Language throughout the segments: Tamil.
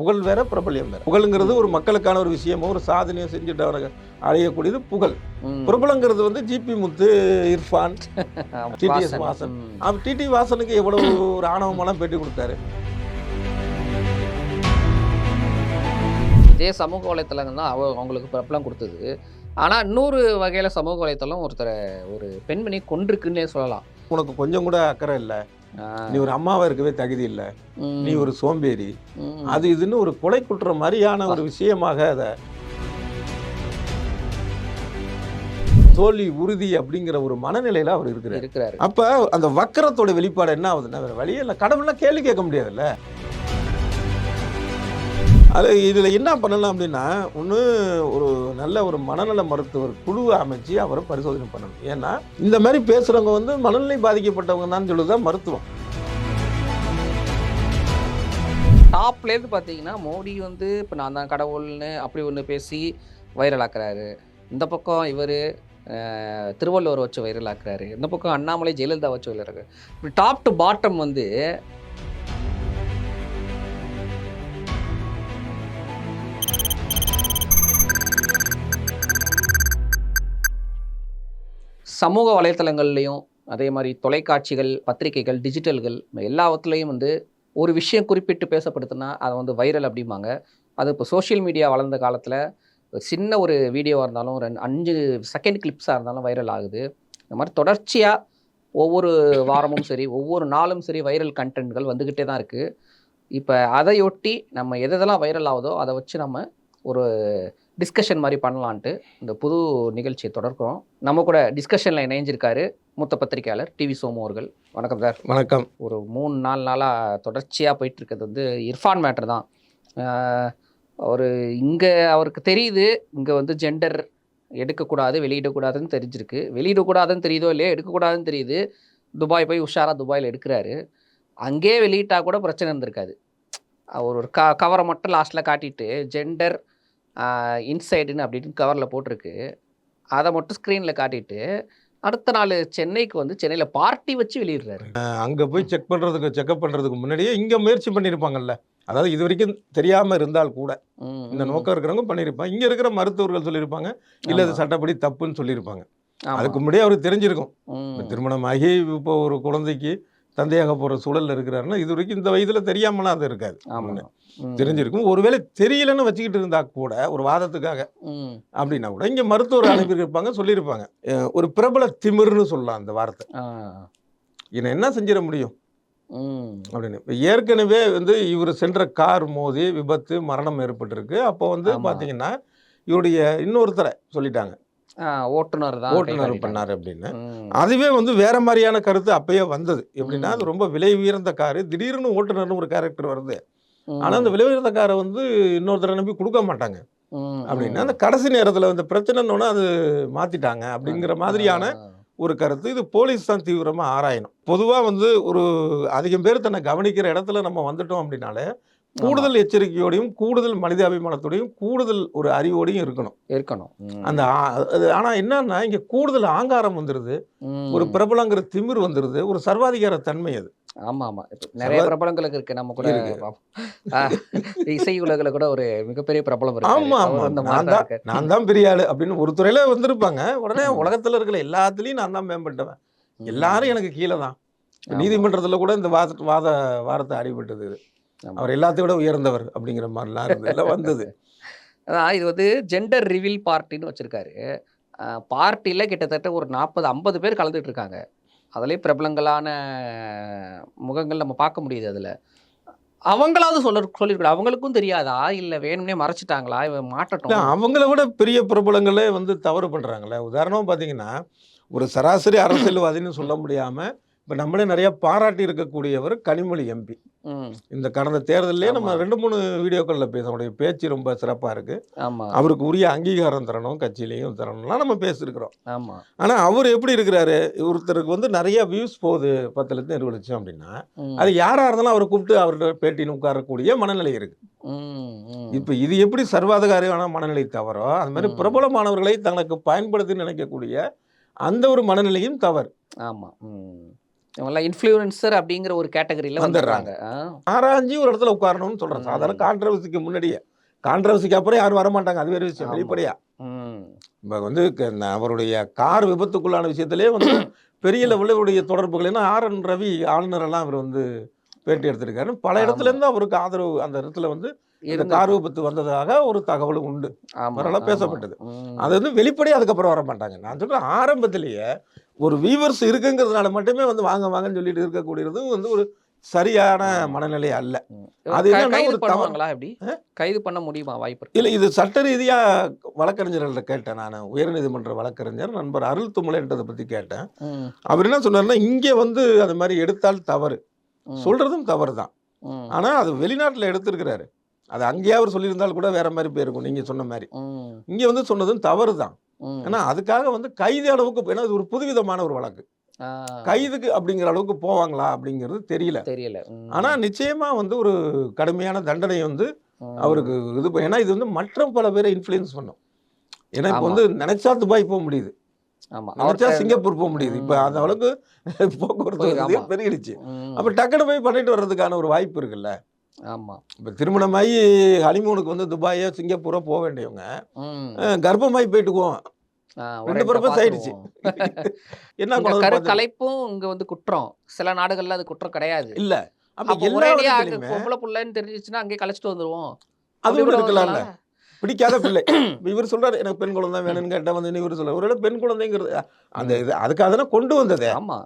புகழ் வேற பிரபல்யம் வேற. புகழுங்கிறது ஒரு மக்களுக்கான ஒரு விஷயமோ ஒரு சாதனையோ செஞ்சுட்டு அவரை அடையக்கூடியது புகழ். பிரபலங்கிறது வந்து ஜிபி முத்து இர்ஃபான் டிடிஎஸ் வாசன். அவர் டிடி வாசனுக்கு எவ்வளவு ஒரு ஆணவமெல்லாம் பேட்டி கொடுத்தாரு? இதே சமூக வலைத்தளங்கள் தான் அவ அவங்களுக்கு பிரபலம் கொடுத்தது. ஆனால் இன்னொரு வகையில் சமூக வலைத்தளம் ஒருத்தரை ஒரு பெண்மணி கொண்டிருக்குன்னே சொல்லலாம். உனக்கு கொஞ்சம் கூட அக்கறை இல்ல. நீ ஒரு அம்மாவா இருக்கவே தகுதி இல்ல. நீ ஒரு சோம்பேறி. அது இதுன்னு ஒரு கொலை குற்றம் மாதிரியான ஒரு விஷயமாக அதை தோல்வி உறுதி அப்படிங்கிற ஒரு மனநிலையில அவர் இருக்கிறார். இருக்கிறாரு. அப்ப அந்த வக்கரத்தோட வெளிப்பாடு என்ன ஆகுதுன்னா வேற வழியே இல்லை. கடவுள்லாம் கேள்வி கேட்க முடியாதுல்ல. அது இதில் என்ன பண்ணலாம் அப்படின்னா ஒன்று ஒரு நல்ல ஒரு மனநல மருத்துவர் குழுவை அமைச்சு அவரை பரிசோதனை பண்ணணும். ஏன்னா இந்த மாதிரி பேசுகிறவங்க வந்து மனநிலை பாதிக்கப்பட்டவங்க தான் சொல்லுதான் மருத்துவம் டாப்லேருந்து பார்த்தீங்கன்னா மோடி வந்து இப்போ நான் தான் கடவுள்னு அப்படி ஒன்று பேசி வைரல் ஆக்குறாரு இந்த பக்கம் இவர் திருவள்ளுவர் வச்சு வைரல் ஆக்குறாரு இந்த பக்கம் அண்ணாமலை ஜெயலலிதா வச்சு வைரல் ஆக்குறாரு இப்படி டாப் டு பாட்டம் வந்து சமூக வலைத்தளங்கள்லையும் அதே மாதிரி தொலைக்காட்சிகள் பத்திரிகைகள் டிஜிட்டல்கள் எல்லாத்துலேயும் வந்து ஒரு விஷயம் குறிப்பிட்டு பேசப்படுத்துனா அதை வந்து வைரல் அப்படிம்பாங்க. அது இப்போ சோஷியல் மீடியா வளர்ந்த காலத்தில் சின்ன ஒரு வீடியோவாக இருந்தாலும் ரெண்டு அஞ்சு செகண்ட் கிளிப்ஸாக இருந்தாலும் வைரல் ஆகுது. இந்த மாதிரி தொடர்ச்சியாக ஒவ்வொரு வாரமும் சரி ஒவ்வொரு நாளும் சரி வைரல் கண்டென்ட்கள் வந்துக்கிட்டே தான் இருக்குது இப்போ அதையொட்டி நம்ம எதெல்லாம் வைரல் ஆகுதோ அதை வச்சு நம்ம ஒரு டிஸ்கஷன் மாதிரி பண்ணலான்ட்டு இந்த புது நிகழ்ச்சியை தொடர்கிறோம். நம்ம கூட டிஸ்கஷனில் இணைஞ்சிருக்காரு மூத்த பத்திரிகையாளர் டிவி சோமு அவர்கள். வணக்கம் சார். வணக்கம். ஒரு மூணு நாலு நாளாக தொடர்ச்சியாக போயிட்டு இருக்கிறது வந்து இர்ஃபான் மேட்டர் தான். ஒரு இங்கே அவருக்கு தெரியுது இங்கே வந்து ஜெண்டர் எடுக்கக்கூடாது வெளியிடக்கூடாதுன்னு தெரிஞ்சிருக்கு. வெளியிடக்கூடாதுன்னு தெரியுதோ இல்லையோ எடுக்கக்கூடாதுன்னு தெரியுது. துபாய் போய் உஷாரா துபாயில் எடுக்கிறாரு. அங்கேயே வெளியிட்டா கூட பிரச்சனை இருந்திருக்காது. அவர் ஒரு க கவரை மட்டும் லாஸ்ட்டில் காட்டிட்டு ஜெண்டர் இன்சைடுன்னு அப்படின்னு கவரில் போட்டிருக்கு. அதை மட்டும் ஸ்க்ரீனில் காட்டிட்டு அடுத்த நாள் சென்னைக்கு வந்து சென்னையில் பார்ட்டி வச்சு வெளியிடுறாரு. அங்கே போய் செக் பண்ணுறதுக்கு செக்அப் பண்ணுறதுக்கு முன்னாடியே இங்கே முயற்சி பண்ணியிருப்பாங்கல்ல. அதாவது இது வரைக்கும் தெரியாமல் இருந்தால் கூட இந்த. நோக்கம் இருக்கிறவங்க பண்ணியிருப்பாங்க. இங்கே இருக்கிற மருத்துவர்கள் சொல்லியிருப்பாங்க. இல்லை ஆமா. சட்டப்படி தப்புன்னு சொல்லியிருப்பாங்க. அதுக்கு முன்னாடியே அவருக்கு தெரிஞ்சிருக்கும். திருமணமாகி இப்போ ஒரு குழந்தைக்கு தந்தையாக போகிற சூழல்ல இருக்கிறாருன்னா இது வரைக்கும் இந்த வயதில் தெரியாமலாம் அது இருக்காது. தெரிஞ்சிருக்கும் ஒருவேளை தெரியலன்னு வச்சுக்கிட்டு இருந்தா கூட ஒரு வாதத்துக்காக. அப்படின்னா கூட இங்கே மருத்துவர் அனுப்பியிருப்பாங்க சொல்லியிருப்பாங்க ஒரு பிரபல திமிர்னு சொல்லலாம் அந்த வார்த்தை. இதை என்ன செஞ்சிட முடியும். அப்படின்னு ஏற்கனவே வந்து இவர் சென்ற கார் மோதி விபத்து மரணம் ஏற்பட்டிருக்கு அப்போ வந்து. பார்த்தீங்கன்னா இவருடைய இன்னொருத்தரை சொல்லிட்டாங்க ஓட்டுநர் தான் ஓட்டுநர். பண்ணார் அப்படின்னு. அதுவே வந்து வேற மாதிரியான கருத்து அப்பயே வந்தது எப்படின்னா. அது ரொம்ப விலை உயர்ந்த காரு திடீர்னு ஓட்டுநர்னு ஒரு கேரக்டர் வருது ம். ஆனா அந்த விலை உயர்ந்த காரை வந்து இன்னொருத்தரை நம்பி கொடுக்க மாட்டாங்க. அப்படின்னா. அந்த கடைசி நேரத்துல வந்து பிரச்சனைன்னு அது மாத்திட்டாங்க அப்படிங்கிற மாதிரியான. ஒரு கருத்து இது போலீஸ் தான் தீவிரமா ஆராயணும் பொதுவா வந்து ஒரு அதிகம் பேர் தன்னை கவனிக்கிற இடத்துல நம்ம வந்துட்டோம் அப்படின்னாலே கூடுதல் எச்சரிக்கையோடையும் கூடுதல் மனிதாபிமானத்தோடையும் கூடுதல் ஒரு அறிவோடையும் இருக்கணும் இருக்கணும். அந்த ஆனா என்னன்னா இங்க கூடுதல் ஆங்காரம் வந்துருது. ஒரு பிரபலங்கிற திமிர் வந்துருது ஒரு சர்வாதிகார தன்மை அது ஆமா ஆமா நிறைய பிரபலங்களுக்கு இருக்கு நம்ம கூட இசை உலகில் கூட ஒரு மிகப்பெரிய பிரபலம் இருக்கு ஆமா ஆமா அந்த நான் தான் பெரிய ஆளு அப்படின்னு ஒரு துறையில வந்திருப்பாங்க உடனே. உலகத்துல இருக்கிற எல்லாத்துலயும் நான் தான் மேம்பட்டவன். எல்லாரும் எனக்கு கீழே தான். நீதிமன்றத்துல கூட இந்த வாத வாத வாரத்தை அடிபட்டது. அவர் எல்லாத்தையும் விட உயர்ந்தவர் அப்படிங்கிற மாதிரிலாம் இருந்ததுல வந்தது. அதான் இது வந்து ஜெண்டர் ரிவீல் பார்ட்டின்னு வச்சுருக்காரு. பார்ட்டியில் கிட்டத்தட்ட ஒரு நாற்பது ஐம்பது பேர் கலந்துட்டு இருக்காங்க. அதுலேயும் பிரபலங்களான முகங்கள் நம்ம பார்க்க முடியுது அதில். அவங்களாவது சொல்ல சொல்லியிருக்கூடாது அவங்களுக்கும் தெரியாதா? இல்லை வேணும்னே மறைச்சிட்டாங்களா? இவன் மாட்டட்டும். அவங்கள விட பெரிய பிரபலங்களே வந்து தவறு பண்றாங்களே. உதாரணமா பாத்தீங்கன்னா ஒரு சராசரி அரசியல்வாதின்னு சொல்ல முடியாம இப்ப நம்மளே நிறைய பாராட்டி இருக்கக்கூடியவர் கனிமொழி எம்பி இந்த கடந்த தேர்தல்லே நம்ம. ரெண்டு மூணு வீடியோக்கள்ல பேச அவருடைய பேச்சு ரொம்ப சிறப்பா இருக்கு. ஆமாம் அவருக்கு உரிய அங்கீகாரம் தரணும் கட்சியிலையும் தரணும்லாம் நம்ம பேசியிருக்கிறோம். ஆமாம் ஆனா அவர் எப்படி இருக்கிறாரு? ஒருத்தருக்கு வந்து நிறைய வியூஸ் போகுது பத்து லட்சம் இருபது லட்சம் அப்படின்னா அது யாரா இருந்தாலும் அவரை கூப்பிட்டு அவர்கிட்ட பேட்டின்னு உட்காரக்கூடிய மனநிலை இருக்கு. இப்ப இது எப்படி சர்வாதிகாரியான மனநிலை தவறோ அது மாதிரி. பிரபலமானவர்களை தனக்கு பயன்படுத்தி நினைக்கக்கூடிய அந்த ஒரு மனநிலையும் தவறு. ஆமாம் இவங்கெல்லாம் இன்ஃப்ளூயன்சர் அப்படிங்கிற ஒரு கேட்டகரியில வந்துடுறாங்க. ஆராய்ஞ்சி ஒரு இடத்துல உட்காரணும்னு சொல்றேன் ம். சாதாரண கான்ட்ரவர்சிக்கு முன்னாடியே. கான்ட்ரவர்சிக்கு அப்புறம் யாரும் வர மாட்டாங்க. அது வேறு விஷயம். வெளிப்படையா. இப்போ வந்து அவருடைய கார் விபத்துக்குள்ளான விஷயத்திலே வந்து பெரிய லெவலில் உடைய தொடர்புகள். ஏன்னா ஆர். என். ரவி ஆளுநர் எல்லாம் அவர் வந்து பேட்டி எடுத்திருக்காரு. பல ஆமா. இடத்துல இருந்து அவருக்கு ஆதரவு அந்த இடத்துல வந்து இந்த கார் விபத்து வந்ததாக ஒரு தகவலும் உண்டு. ஆமா. பேசப்பட்டது. அது வந்து வெளிப்படையாக அதுக்கப்புறம் வர மாட்டாங்க. நான் சொல்றேன் ஆரம்பத்திலேயே ஒரு வீவர்ஸ் இருக்குங்கிறதுனால மட்டுமே வந்து வாங்க வாங்கன்னு சொல்லிட்டு இருக்கக்கூடியதும் வந்து ஒரு சரியான. மனநிலை அல்ல. அது. பண்ணுவாங்களா எப்படி? கைது பண்ண முடியுமா வாய்ப்பு இல்லை இது சட்ட ரீதியாக வழக்கறிஞர்கள்ட்ட கேட்டேன் நான். உயர்நீதிமன்ற வழக்கறிஞர் நண்பர் அருள் துமுலைன்றதை பற்றி கேட்டேன். அவர் என்ன சொன்னார்னா இங்கே வந்து அது மாதிரி எடுத்தால் தவறு. சொல்றதும் தவறு தான் ஆனால் அது வெளிநாட்டில் எடுத்திருக்கிறாரு. அது அங்கேயே அவர் சொல்லியிருந்தால் கூட வேற மாதிரி போயிருக்கும் நீங்கள் சொன்ன மாதிரி. இங்கே வந்து சொன்னதும் தவறு தான். ஏன்னா அதுக்காக வந்து கைது அளவுக்கு ஏன்னா இது ஒரு புதுவிதமான ஒரு வழக்கு. கைதுக்கு அப்படிங்கிற அளவுக்கு போவாங்களா அப்படிங்கிறது தெரியல. தெரியல. ஆனா நிச்சயமா வந்து ஒரு கடுமையான தண்டனை வந்து. அவருக்கு இது ஏன்னா இது வந்து மற்ற பல பேரை இன்ஃப்ளூயன்ஸ் பண்ணும். ஏன்னா இப்போ. வந்து நினைச்சா துபாய் போக முடியுது. நினைச்சா சிங்கப்பூர் போக முடியுது. இப்போ. அந்த அளவுக்கு போக்குவரத்து. பெருகிடுச்சு. அப்ப டக்குனு போய் பண்ணிட்டு வர்றதுக்கான ஒரு வாய்ப்பு இருக்குல்ல. ஆமா. இப்போ திருமணமாகி ஹனிமூனுக்கு வந்து துபாயோ சிங்கப்பூரோ போக வேண்டியவங்க. கர்ப்பமாகி போயிட்டுக்குவோம். ரெண்டு ஆயிடுச்சு. என்ன கலைப்பும் இங்க வந்து குற்றம். சில நாடுகள்ல அது குற்றம் கிடையாது. இல்ல. அங்க பொம்பளை புள்ளைன்னு தெரிஞ்சிச்சுன்னா கழிச்சிட்டு வந்துருவோம். அது இருக்கலாம்ல. பிடிக்காத பிள்ளை. இவர் சொல்றாரு எனக்கு பெண் குழந்தை வேணும்னு கேட்டா வந்து இவர் சொல்ல ஒருவேளை பெண் குழந்தைங்கிறது அந்த இது அதுக்காக தானே கொண்டு வந்ததே. ஆமா.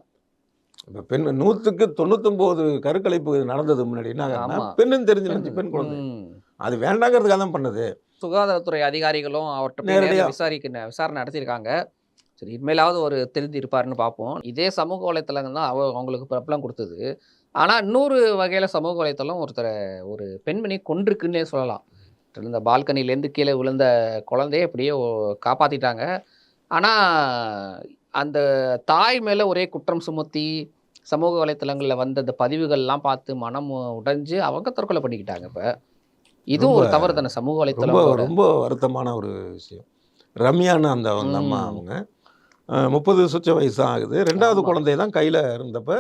இப்ப பெண் நூத்துக்கு தொண்ணூத்தொன்பது கருக்கலைப்பு நடந்தது முன்னாடி. என்ன. பெண்ணுன்னு தெரிஞ்சிருந்துச்சு பெண் குழந்தை. அது வேண்டாங்கிறதுக்காக தான் பண்ணது. சுகாதாரத்துறை அதிகாரிகளும் அவர்கிட்ட போய் நேரடியா. நேர்ல விசாரிக்க விசாரணை நடத்தியிருக்காங்க. சரி இனிமேலாவது ஒரு திருந்தி இருப்பாருன்னு பார்ப்போம். இதே சமூக வலைத்தளங்கள் தான் அவ அவங்களுக்கு பிரபலம் கொடுத்தது. ஆனா இன்னொரு வகையில சமூக வலைத்தளம் ஒருத்தரை ஒரு பெண்மணி கொன்றிருக்குன்னே சொல்லலாம். இந்த பால்கனிலேருந்து கீழே விழுந்த குழந்தைய அப்படியே ஒ- காப்பாத்திட்டாங்க. ஆனா அந்த தாய் மேல ஒரே குற்றம் சுமத்தி சமூக வலைத்தளங்களில் வந்த அந்த பதிவுகள்லாம் பார்த்து மனம் உடைஞ்சு அவங்க தற்கொலை பண்ணிக்கிட்டாங்க இப்ப. இதுவும் ஒரு தவறு தானே சமூக வலைத்தளம் ரொம்ப வருத்தமான ஒரு விஷயம். ரம்யான்னு அந்த அந்த அம்மா. அவங்க. முப்பது சுச்ச வயசு ஆகுது ரெண்டாவது. குழந்தை தான் கையில இருந்தப்ப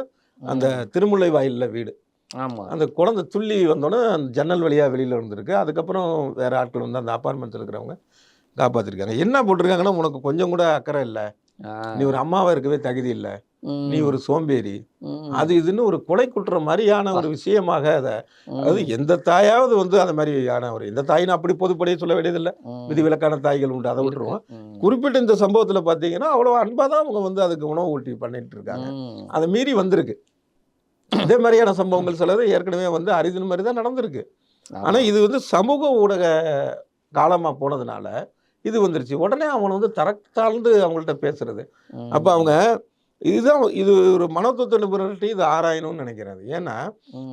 அந்த திருமுல்லை வாயில்ல வீடு. ஆமா. அந்த குழந்தை துள்ளி வந்தோடனே அந்த ஜன்னல் வழியா வெளியில இருந்திருக்கு அதுக்கப்புறம் வேற ஆட்கள் வந்து அந்த அப்பார்ட்மெண்ட்ஸ் இருக்கிறவங்க காப்பாத்திருக்காங்க. என்ன போட்டிருக்காங்கன்னா உனக்கு கொஞ்சம் கூட அக்கறை இல்லை. நீ ஒரு அம்மாவா இருக்கவே தகுதி இல்லை. நீ ஒரு சோம்பேறி. அது இதுன்னு ஒரு கொலை குற்றம் மாதிரியான ஒரு விஷயமாக அதை. அதாவது எந்த தாயாவது வந்து அந்த மாதிரியான ஒரு எந்த தாயின்னு அப்படி பொதுப்படியே சொல்ல வேண்டியதில்லை. விதிவிலக்கான தாய்கள் உண்டு அதை. விட்டுருவோம். குறிப்பிட்ட இந்த சம்பவத்தில் பார்த்தீங்கன்னா அவ்வளோ அன்பாக தான் அவங்க வந்து அதுக்கு உணவு ஊட்டி பண்ணிட்டு இருக்காங்க. அதை மீறி வந்திருக்கு இதே மாதிரியான சம்பவங்கள் சிலது ஏற்கனவே வந்து அரிதின் மாதிரி தான் நடந்திருக்கு. ஆனால் இது வந்து சமூக ஊடக காலமாக போனதுனால இது வந்துருச்சு உடனே அவனை வந்து தரத்தாழ்ந்து அவங்கள்ட்ட பேசுறது. அப்போ அவங்க இதுதான் இது ஒரு மனத்தத்துவ நிபுணர்கிட்ட இது ஆராயணும்னு நினைக்கிறது ஏன்னா.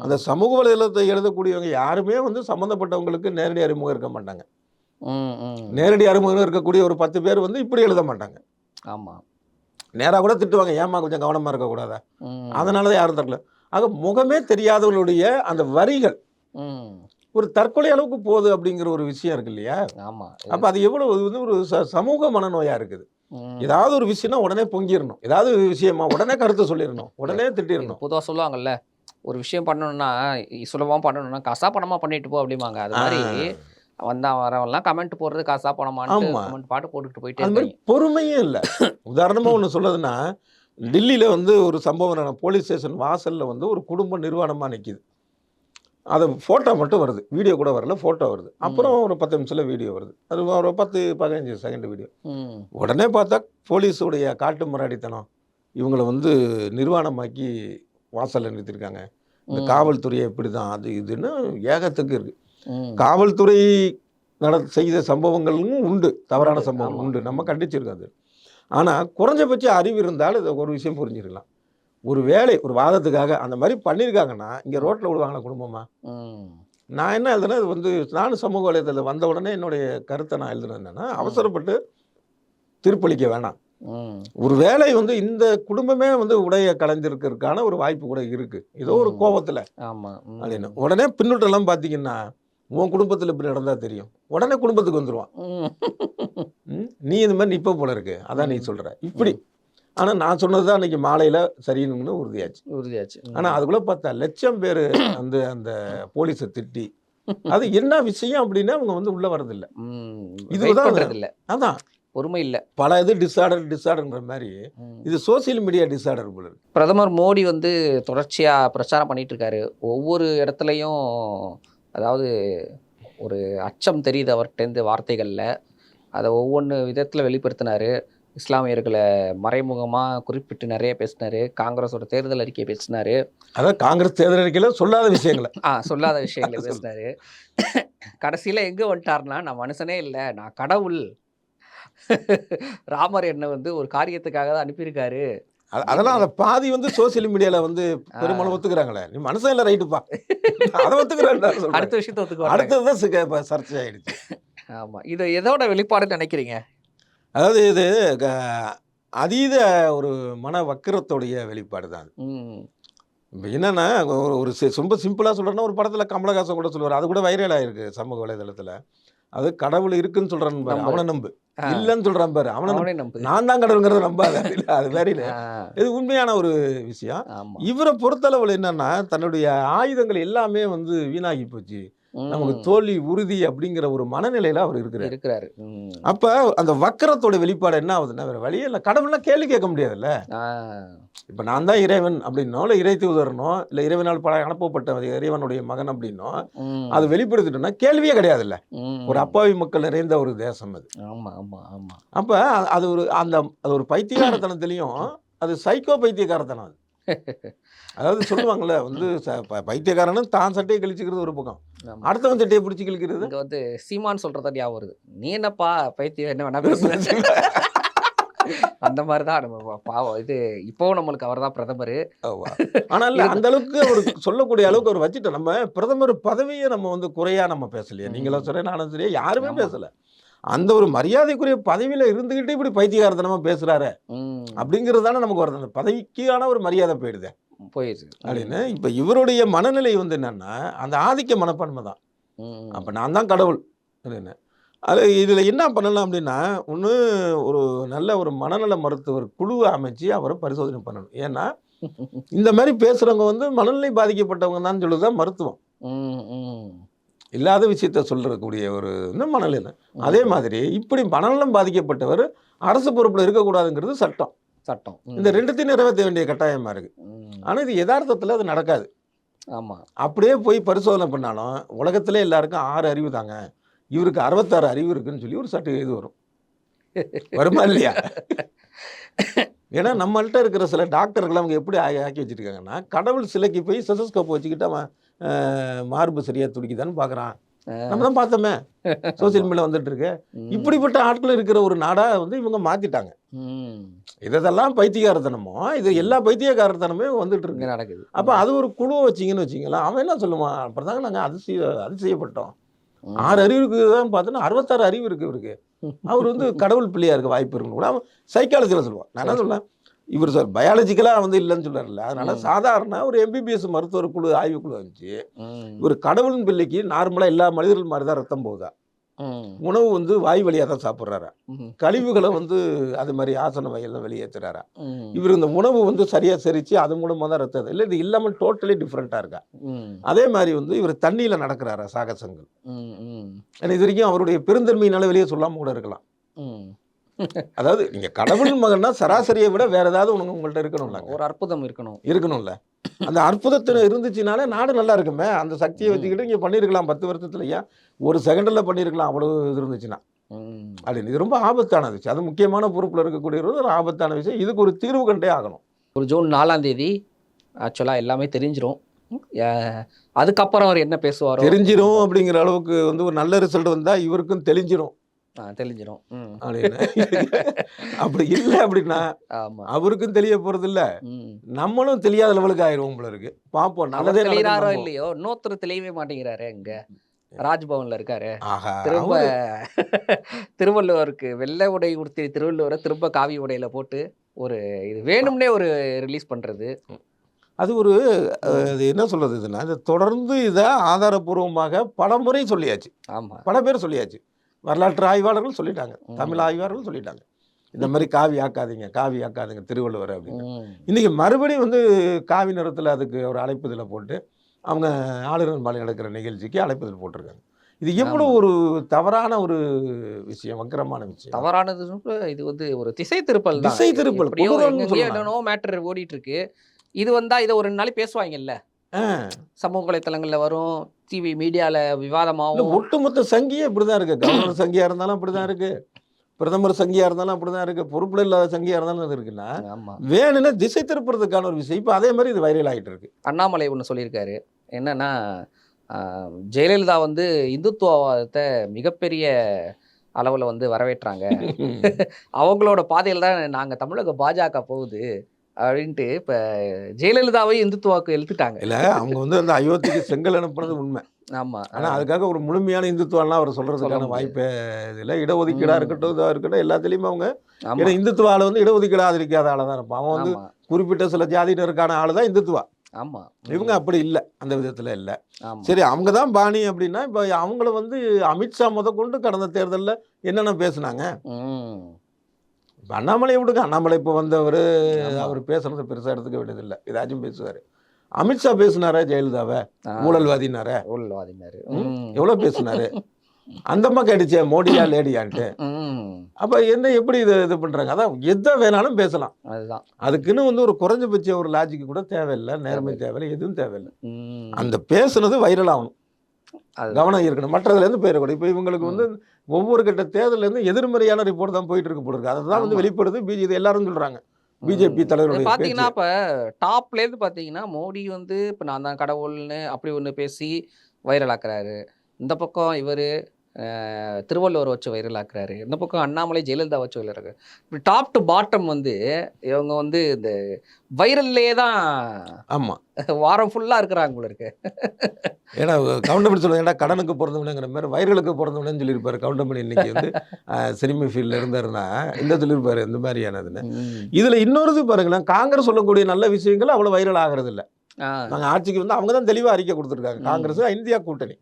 அந்த சமூக வலைதளத்தை எழுதக்கூடியவங்க யாருமே வந்து சம்மந்தப்பட்டவங்களுக்கு நேரடி அறிமுகம் இருக்க மாட்டாங்க. நேரடி அறிமுகம் இருக்கக்கூடிய ஒரு பத்து பேர் வந்து இப்படி எழுத மாட்டாங்க ஆமா நேராக கூட திட்டுவாங்க ஏமா கொஞ்சம் கவனமாக இருக்கக்கூடாதா. அதனால தான் யாரும் தரல ஆக முகமே தெரியாதவர்களுடைய அந்த வரிகள். ஒரு தற்கொலை அளவுக்கு போகுது அப்படிங்கிற ஒரு விஷயம் இருக்கு இல்லையா? ஆமா. அப்போ அது எவ்வளவு இது வந்து ஒரு ச சமூக மனநோயா இருக்குது. ஏதாவது ஒரு விஷயம்னா உடனே பொங்கிடணும் ஏதாவது ஒரு விஷயமா உடனே கருத்து சொல்லிடணும் உடனே திட்டிடணும் பொதுவா சொல்லுவாங்கல்ல ஒரு விஷயம் பண்ணணும்னா இ- சுலபமா பண்ணணும்னா காசா பணமா பண்ணிட்டு போ அப்படிம்பாங்க. அது மாதிரி வந்தா வரவெல்லாம் கமெண்ட் போடுறது காசா பணமான்னு ஆமா. கமெண்ட் பாட்டு போட்டுக்கிட்டு போயிட்டே அது மாதிரி பொறுமையும் இல்லை. உதாரணமாக ஒன்று சொல்லுதுன்னா டெல்லியில் வந்து ஒரு சம்பவம் போலீஸ் ஸ்டேஷன் வாசலில் வந்து ஒரு குடும்ப நிர்வாணமாக நிற்கிது அது ஃபோட்டோ மட்டும் வருது. வீடியோ கூட வரல ஃபோட்டோ வருது. அப்புறம் ஒரு பத்து நிமிஷத்தில் வீடியோ வருது. அது ஒரு பத்து பதினஞ்சு செகண்ட் வீடியோ. உடனே பார்த்தா போலீஸுடைய காட்டு மிராடித்தனம். இவங்களை வந்து நிர்வாணமாக்கி வாசலில் நிறுத்திருக்காங்க. இந்த. காவல்துறையை இப்படி தான் அது இதுன்னு ஏகத்துக்கு இருக்கு. காவல்துறை நட செய்த சம்பவங்களும் உண்டு. தவறான ஆமா. உண்டு. நம்ம கண்டிச்சிருக்கோம் அது ஆனால் குறைஞ்சபட்ச அறிவு இருந்தால் இது ஒரு விஷயம் புரிஞ்சிருக்கலாம். ஒரு வேலை ஒரு வாதத்துக்காக அந்த மாதிரி பண்ணியிருக்காங்கன்னா இங்கே ரோட்டில் விடுவாங்களா குடும்பமா? ம். நான் என்ன எழுதுனேன் இது வந்து நானும் சமூக வலைதளத்தில் வந்த உடனே என்னுடைய கருத்தை நான் எழுதுனது என்னன்னா அவசரப்பட்டு தீர்ப்பளிக்க வேணாம். ஒரு வேலை வந்து இந்த குடும்பமே வந்து உடைய கலைஞ்சிருக்கிறதுக்கான ஒரு வாய்ப்பு கூட இருக்கு. ஏதோ ஒரு. கோபத்தில். ஆமா. ம். அப்படின்னு. உடனே பின்னூட்டெல்லாம் பார்த்தீங்கன்னா உன் குடும்பத்தில் இப்படி நடந்தா தெரியும். உடனே குடும்பத்துக்கு. ம், நீ இந்த மாதிரி நிப்ப போல இருக்கு. அதான் நீ ம். சொல்ற. இப்படி. ஆனா நான் சொன்னது தான் அன்னைக்கு மாலையில சரின்னு உறுதியாச்சு. உறுதியாச்சு. ம். ஆனா அதுக்குள்ள பார்த்தா லட்சம் பேர் வந்து அந்த போலீஸை திட்டி. அது என்ன விஷயம் அப்படின்னா அவங்க வந்து உள்ள வர்றதில்ல. ம். இதுதான் இல்ல அதான். பொறுமை இல்ல. பல இது டிஸார்டர் டிஸார்டர்ன்ற மாதிரி. இது சோசியல் மீடியா டிஸார்டர் போல இருக்கு. பிரதமர் மோடி வந்து தொடர்ச்சியா பிரச்சாரம் பண்ணிட்டு இருக்காரு ஒவ்வொரு இடத்துலையும் அதாவது ஒரு அச்சம் தெரியுது அவர்கிட்டேருந்து வார்த்தைகள்ல. அதை ஒவ்வொன்று விதத்துல வெளிப்படுத்தினாரு. இஸ்லாமியர்களை மறைமுகமா குறிப்பிட்டு நிறைய பேசினாரு. காங்கிரஸோட தேர்தல் அறிக்கை பேசினாரு. அதான் காங்கிரஸ் தேர்தல் அறிக்கையில சொல்லாத விஷயங்களை. ஆ சொல்லாத விஷயங்களை. பேசினாரு. கடைசியில எங்க வந்துட்டாருன்னா நான் மனுஷனே இல்லை நான் கடவுள். ராமர் என்னை வந்து ஒரு காரியத்துக்காக தான் அனுப்பியிருக்காரு. அதெல்லாம் அதை பாதி வந்து சோசியல் மீடியால வந்து பெரும்பாலும் ஒத்துக்கிறாங்களே. நீ மனுஷன் இல்ல ரைட்டுப்பா அதை ஒத்துக்கிறேன் அடுத்த விஷயத்த ஒத்துக்குவாங்க. அடுத்ததுதான் சிக்க- இப்ப சர்ச்சை ஆயிடுச்சு. ஆமா. இது எதோட வெளிப்பாடுன்னு நினைக்கிறீங்க? அதாவது இது அதீத ஒரு மன வக்கிரத்துடைய வெளிப்பாடு தான் இப்போ என்னன்னா ஒரு ரொம்ப சிம்பிளாக சொல்கிறேன்னா ஒரு படத்தில் கமலஹாசன் கூட சொல்லுவார். அது கூட வைரல் ஆயிருக்கு சமூக வலைதளத்தில். அது கடவுள் இருக்குன்னு சொல்கிறான் பாரு. அவனை நம்பு. இல்லைன்னு சொல்கிறான் பாரு. அவனை நம்பு. நான் தான் கடவுளுங்கிறத நம்பாத. அது ஆ, இது உண்மையான ஒரு விஷயம். இவரை பொறுத்தளவில் என்னன்னா தன்னுடைய ஆயுதங்கள் எல்லாமே வந்து வீணாகி போச்சு. நமக்கு தோல்வி உறுதி அப்படிங்கிற ஒரு மனநிலையில அவர் இருக்கிறார். இருக்கிறாரு. அப்ப அந்த வக்கரத்தோட வெளிப்பாடு என்ன ஆகுதுன்னா வேற வழியே இல்லை. கடவுள்லாம் கேள்வி கேட்க முடியாதுல்ல. இப்ப நான் தான் இறைவன் அப்படின்னோ இல்லை இறை தூதரனோ இல்லை இறைவனால் பல அனுப்பப்பட்ட இறைவனுடைய மகன் அப்படின்னோ. அது வெளிப்படுத்திட்டோம்னா கேள்வியே கிடையாதுல்ல. ஒரு அப்பாவி மக்கள் நிறைந்த ஒரு தேசம் அது. ஆமா ஆமா ஆமா. அப்ப அது ஒரு அந்த அது ஒரு பைத்தியகாரத்தனத்திலையும் அது சைக்கோ பைத்தியகாரத்தனம் அது. அதாவது சொல்லுவாங்கல்ல வந்து பைத்தியக்காரனும் தான் சட்டையை கழிச்சுக்கிறது ஒரு பக்கம். அடுத்தவன் சட்டையை பிடிச்சி கிழிக்கிறது? இங்க வந்து சீமான் சொல்றதா ஞாபகம் வருது. நீ என்னப்பா பைத்தியம் என்ன வேணா பேசுற. அந்த மாதிரி தான் நம்ம பாவம். இது இப்போவும் நம்மளுக்கு அவர் தான் பிரதமர். ஆனால் அந்த அளவுக்கு அவர் சொல்லக்கூடிய அளவுக்கு அவர் வச்சுட்டோம். நம்ம பிரதமர் பதவியை நம்ம வந்து குறையா நம்ம பேசலையே. நீங்களும் சரி நானும் சரி யாருமே. பேசல. அந்த ஒரு மரியாதைக்குரிய பதவியில இருந்துகிட்டு இப்படி பைத்தியகாரத்தனமா பேசுறாரு. அப்படிங்கிறது தானே நமக்கு வருது. அந்த பதவிக்கான ஒரு மரியாதை போயிடுது. போயிடுச்சு அப்படின்னு இப்ப இவருடைய மனநிலை வந்து என்னன்னா அந்த ஆதிக்க மனப்பான்மை தான். அப்ப நான் தான் கடவுள் அப்படின்னு. அது இதுல என்ன பண்ணலாம் அப்படின்னா ஒன்று ஒரு நல்ல ஒரு மனநல மருத்துவர் குழுவை அமைச்சு அவரை பரிசோதனை பண்ணணும். ஏன்னா இந்த மாதிரி பேசுறவங்க வந்து மனநிலை பாதிக்கப்பட்டவங்க தான் சொல்லுதான் மருத்துவம். இல்லாத விஷயத்த சொல்றக்கூடிய ஒரு இந்த மனநிலை அதே மாதிரி இப்படி மனநலம் பாதிக்கப்பட்டவர் அரசு பொறுப்புல இருக்கக்கூடாதுங்கிறது சட்டம். சட்டம். இந்த ரெண்டுத்தையும் நிறைவேற்ற வேண்டிய கட்டாயமா இருக்கு. ம். ஆனா இது யதார்த்தத்துல அது நடக்காது. ஆமா. அப்படியே போய் பரிசோதனை பண்ணாலும் உலகத்திலே எல்லாருக்கும் ஆறு அறிவு தாங்க. இவருக்கு அறுபத்தாறு அறிவு இருக்குன்னு சொல்லி ஒரு சட்டு இது வரும். வருமா இல்லையா? ஏன்னா நம்மள்ட்ட இருக்கிற சில டாக்டர்கள் அவங்க எப்படி ஆக்கி வச்சிருக்காங்கன்னா கடவுள் சிலைக்கு போய் செசஸ்கோப் வச்சுக்கிட்டு அவன் மார்பு சரியா துடிக்குதான்னு பார்க்கறான் நம்ம தான் பார்த்தோமே. சோசியல் மீடியா வந்துட்டு இருக்கு. இப்படிப்பட்ட ஆட்கள் இருக்கிற ஒரு நாடா வந்து இவங்க மாத்திட்டாங்க. இதெல்லாம் பைத்தியகாரத்தனமோ இது எல்லா பைத்தியகாரத்தனமே வந்துட்டு இருக்கு நடக்குது. அப்ப அது ஒரு குழுவை வச்சிங்கன்னு வச்சிங்களேன் அவன் என்ன சொல்லுவான்? அப்புறம் நாங்க அதிசய அதிசயப்பட்டோம். ஆறு அறிவு இருக்குதான் பார்த்தோன்னா அறுபத்தாறு அறிவு இருக்கு இவருக்கு. அவர் வந்து கடவுள் பிள்ளையா இருக்க வாய்ப்பு இருக்குன்னு கூட அவன் சைக்காலஜியில் சொல்லுவான். நான் என்ன சொல்லேன் இவர் சார் பயாலஜிக்கலாக வந்து இல்லைன்னு சொல்றாருல்ல அதனால. சாதாரண ஒரு எம்பிபிஎஸ் மருத்துவர் குழு ஆய்வுக்குழு வந்துச்சு. இவர் கடவுளின் பிள்ளைக்கு நார்மலாக எல்லா மனிதர்கள் மாதிரி தான் ரத்தம் போகுதா. உணவு வந்து வாய் வழியாக தான் சாப்பிட்றாரா. கழிவுகளை வந்து அது மாதிரி ஆசன வகையில் வெளியேற்றுறாரா. இவர் இந்த உணவு வந்து சரியாக செரிச்சு அது மூலமாக தான் ரத்தம் இல்லை இது இல்லாமல் டோட்டலி டிஃப்ரெண்ட்டாக இருக்கா. அதே மாதிரி வந்து இவர் தண்ணியில் நடக்கிறாரா சாகசங்கள். ஏன்னா இது வரைக்கும் அவருடைய பெருந்தன்மையினால வெளியே சொல்லாமல் கூட இருக்கலாம். அதாவது நீங்க கடவுள் மகன்னா சராசரியை விட வேற ஏதாவது உனக்கு உங்கள்ட்ட இருக்கணும்ல. ஒரு அற்புதம் இருக்கணும். இருக்கணும்ல. அந்த அற்புதத்தில் இருந்துச்சுனாலே நாடு நல்லா இருக்குமே. அந்த சக்தியை வச்சுக்கிட்டு இங்கே பண்ணியிருக்கலாம் பத்து வருஷத்துல ஏன்? ஒரு செகண்டில் பண்ணியிருக்கலாம் அவ்வளவு இது இருந்துச்சுன்னா. அப்படின்னு இது ரொம்ப ஆபத்தான விஷயம். அது முக்கியமான பொறுப்பில் இருக்கக்கூடியது ஒரு ஆபத்தான விஷயம். இதுக்கு ஒரு தீர்வு கண்டே ஆகணும். ஒரு ஜூன் நாலாம் தேதி ஆக்சுவலாக எல்லாமே தெரிஞ்சிரும். அஹ் அதுக்கப்புறம் அவர் என்ன பேசுவாரோ? தெரிஞ்சிரும் அப்படிங்கிற அளவுக்கு வந்து ஒரு நல்ல ரிசல்ட் வந்தா இவருக்கும் தெளிஞ்சிரும். ஆ, தெரிஞ்சிரும் ம். அப்படின்னு. அப்படி இல்லை அப்படின்னா ஆமா. அவருக்கும் தெரிய போறது இல்ல. நம்மளும் தெரியாத லெவலுக்கு ஆயிரும் போல இருக்கு. பார்ப்போம் நல்லதே நம்புவோம். இல்லையோ இன்னொருத்தர் தெளியவே மாட்டேங்கிறாரு இங்க ராஜ்பவன்ல இருக்காரு. திரும்ப திருவள்ளுவருக்கு வெள்ளை உடை உடுத்தி திருவள்ளுவரை திரும்ப காவி உடையில போட்டு ஒரு இது வேணும்னே ஒரு ரிலீஸ் பண்றது. அது ஒரு அது என்ன சொல்றது இதுன்னா இது தொடர்ந்து இதை ஆதாரபூர்வமாக பல முறை சொல்லியாச்சு. ஆமா. பல பேர் சொல்லியாச்சு. வரலாற்று ஆய்வாளர்கள் சொல்லிட்டாங்க. தமிழ் ஆய்வாளர்கள் சொல்லிட்டாங்க. இந்த மாதிரி காவி ஆக்காதீங்க காவி ஆக்காதீங்க திருவள்ளுவர் அப்படின்னு. ம். இன்னைக்கு மறுபடியும் வந்து காவி நிறத்தில் அதுக்கு ஒரு அழைப்புதலை போட்டு அவங்க ஆளுநர் மாலை நடக்கிற நிகழ்ச்சிக்கு அழைப்புதல் போட்டிருக்காங்க. இது எவ்வளோ ஒரு தவறான ஒரு விஷயம் வக்கரமான விஷயம். தவறானதுன்னு கூட இது வந்து ஒரு திசை திருப்பல் திசை திருப்பல், மேட்டர் ஓடிட்டு இருக்கு. இது வந்தா இதை ஒரு ரெண்டு நாளைக்கு பேசுவாங்கல்ல. சமூக வலைத்தளங்கள்ல வரும். டிவி மீடியால இல்ல, விவாதமாவும் ஒட்டுமொத்த சங்கியே இப்படிதான் இருக்கு. கவர்னர் சங்கியா இருந்தாலும் அப்படிதான் இருக்கு. பிரதமர் சங்கியா இருந்தாலும் அப்படிதான் இருக்கு. பொறுப்புல இல்லாத சங்கியா இருந்தாலும் அது இருக்குன்னா வேணும்னா திசை திருப்புறதுக்கான ஒரு விஷயம். இப்போ அதே மாதிரி இது வைரல் ஆகிட்டு இருக்கு. அண்ணாமலை ஒன்று சொல்லியிருக்காரு. என்னன்னா ஜெயலலிதா வந்து இந்துத்துவத்தை மிகப்பெரிய அளவில் வந்து வரவேற்றாங்க. அவங்களோட பாதையில் தான் நாங்கள் தமிழக பாஜக போகுது. அப்படின்ட்டு இப்போ ஜெயலலிதாவை இந்துத்துவாக்கு இழுத்துட்டாங்க. இல்ல அவங்க வந்து அந்த அயோத்திக்கு செங்கல் அனுப்புனது உண்மை. ஆமா. ஆனா அதுக்காக ஒரு முழுமையான இந்துத்துவம்லாம் அவர் சொல்றதுக்கான. வாய்ப்பே இதில். இடஒதுக்கீடா ம். இருக்கட்டும் இதாக இருக்கட்டும் எல்லாத்துலேயுமே அவங்க ஏன்னா இந்துத்துவ ஆளு வந்து இடஒதுக்கீடு ஆதரிக்காத ஆளா தான் இருப்பான். அவன் வந்து குறிப்பிட்ட சில ஜாதியினருக்கான ஆளு தான் இந்துத்துவா. ஆமா. இவங்க அப்படி இல்லை அந்த விதத்துல இல்லை. சரி அவங்க தான் பாணி அப்படின்னா இப்போ அவங்கள வந்து அமித்ஷா முத கொண்டு கடந்த தேர்தல்ல என்னென்ன பேசுனாங்க? இப்போ அண்ணாமலை விடுங்க. அண்ணாமலை இப்போ வந்தவர். அவர் பேசுறதை பெருசா எடுத்துக்க வேண்டியதில்லை. ஏதாச்சும் பேசுவார். அமித்ஷா பேசினாரா ஜெயலலிதாவை? ஊழல்வாதினார? ஊழல்வாதினாரு. எவ்வளோ பேசினாரு? அந்த அம்மா கேட்டுச்சே மோடியா லேடியான்ட்டு. அப்போ என்ன எப்படி இது இது பண்ணுறாங்க அதான் எதை வேணாலும் பேசலாம். அதுதான். அதுக்குன்னு வந்து ஒரு குறைஞ்சபட்ச ஒரு லாஜிக் கூட தேவையில்லை. நேர்மை தேவையில்லை. எதுவும் தேவையில்லை. அந்த பேசுனது வைரல் ஆகணும். கவனம் இருக்கணும் மற்றதுலேருந்து போயிடக்கூடாது இப்போ இவங்களுக்கு வந்து ஒவ்வொரு கட்ட தேர்தலேருந்து எதிர்மறையான ரிப்போர்ட் தான் போயிட்டு இருக்கு போல இருக்கு அதுதான் வந்து. வெளிப்படுது பிஜே இது எல்லாரும் சொல்றாங்க பிஜேபி. தலைவருடைய பேச்சு. இப்ப டாப்ல இருந்து பாத்தீங்கன்னா மோடி வந்து இப்ப நான் தான் கடவுள்னு அப்படி ஒண்ணு பேசி வைரல் ஆக்குறாரு இந்த பக்கம் இவரு திருவள்ளுவர் வச்சு வைரல் ஆக்குறாரு இந்த பக்கம் அண்ணாமலை ஜெயலலிதா வச்சு வைரல் ஆக்குறாரு இப்படி டாப் டு பாட்டம் வந்து இவங்க வந்து இந்த வைரல்லே தான் ஆமா. வாரம் ஃபுல்லா இருக்கிறாங்க இருக்கு. ஏன்னா கவுண்டமணி சொல்லுங்க ஏன்னா கடனுக்கு பிறந்தவனுங்கிற மாதிரி வயர்களுக்கு பிறந்தவனு சொல்லியிருப்பாரு கவுண்டமணி இன்னைக்கு வந்து. சினிமா ஃபீல்டில் இருந்தாருன்னா இந்த சொல்லியிருப்பாரு இந்த மாதிரியானதுன்னு. இதுல இன்னொருது பாருங்களேன் காங்கிரஸ் சொல்லக்கூடிய நல்ல விஷயங்கள் அவ்வளவு வைரல் ஆகிறது இல்ல ஆ, நாங்க ஆட்சிக்கு வந்து அவங்க தான் தெளிவா அறிக்கை கொடுத்துருக்காங்க. காங்கிரஸ் இந்தியா கூட்டணி.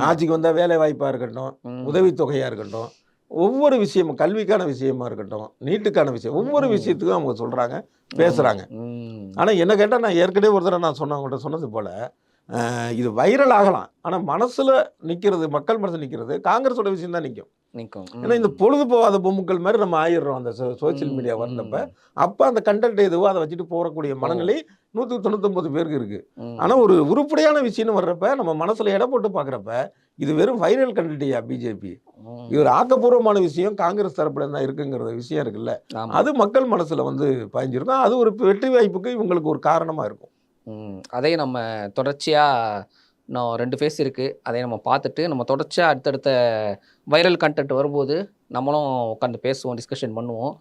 ஆட்சிக்கு வந்தா வேலை வாய்ப்பா இருக்கட்டும் ம். உதவித்தொகையா இருக்கட்டும் ஒவ்வொரு விஷயமும் கல்விக்கான விஷயமா இருக்கட்டும் நீட்டுக்கான விஷயம் ஒவ்வொரு. விஷயத்துக்கும் அவங்க சொல்றாங்க பேசுறாங்க. ம். ஆனா என்ன கேட்டா நான் ஏற்கனவே ஒரு தடவை நான் சொன்னவங்கள்ட்ட சொன்னது போல இது வைரல் ஆகலாம். ஆனா மனசுல நிக்கிறது மக்கள் மனசுல நிக்கிறது காங்கிரஸோட விஷயம் தான் நிற்கும் நிக்கும். ஏன்னா இந்த பொழுது போகாத பொம்முக்கள் மாதிரி நம்ம ஆயிடுறோம் அந்த சோசியல் மீடியா வந்தப்ப அப்ப அந்த கண்டென்ட் எதுவோ அதை வச்சுட்டு போறக்கூடிய மனநிலை நூற்றுக்கு தொண்ணூத்தொம்பது பேருக்கு இருக்கு. ம். ஆனா ஒரு உருப்படியான விஷயம்னு வர்றப்ப நம்ம மனசுல எடை போட்டு பார்க்குறப்ப இது வெறும் வைரல் கண்டென்ட்யா பிஜேபி. இது ஒரு ஆக்கப்பூர்வமான விஷயம் காங்கிரஸ் தரப்புல தான் இருக்குங்கிற விஷயம் இருக்குல்ல. அது மக்கள் மனசுல வந்து பாய்ஞ்சிருக்கும். அது ஒரு வெற்றி வாய்ப்புக்கு இவங்களுக்கு ஒரு காரணமா இருக்கும். அதே நம்ம தொடர்ச்சியாக இன்னும் ரெண்டு ஃபேஸ் இருக்குது அதை நம்ம பார்த்துட்டு நம்ம தொடர்ச்சியாக அடுத்தடுத்த வைரல் கண்டென்ட் வரும்போது நம்மளும் உட்காந்து பேசுவோம் டிஸ்கஷன் பண்ணுவோம்.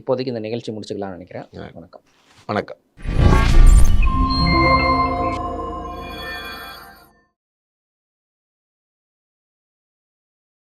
இப்போதைக்கு இந்த நிகழ்ச்சி முடிச்சுக்கலாம்னு நினைக்கிறேன். வணக்கம். வணக்கம்.